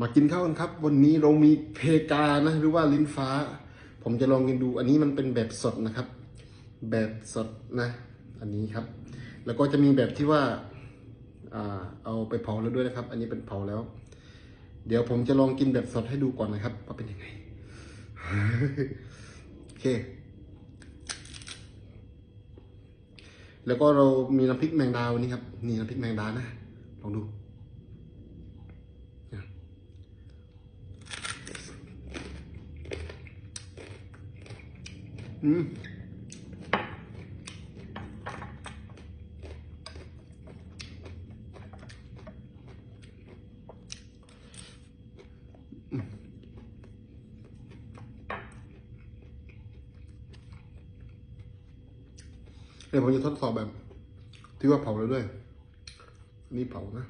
มากินข้าวกันครับ วันนี้เรามีเพกานะ หรือว่าลิ้นฟ้า ผมจะลองกินดู อันนี้มันเป็นแบบสดนะครับ แบบสดนะ อันนี้ครับ แล้วก็จะมีแบบที่ว่าอ่าเอาไปเผาแล้วด้วยนะครับ อันนี้เป็นเผาแล้ว เดี๋ยวผมจะลองกินแบบสดให้ดูก่อนนะครับว่าเป็นยังไงโอเค แล้วก็เรามีน้ำพริกแมงดาวันนี้ครับ นี่น้ำพริกแมงดานะลองดู อืมเดี๋ยวผมจะทดสอบแบบ ที่ว่าเผาแล้วด้วย นี่เผานะ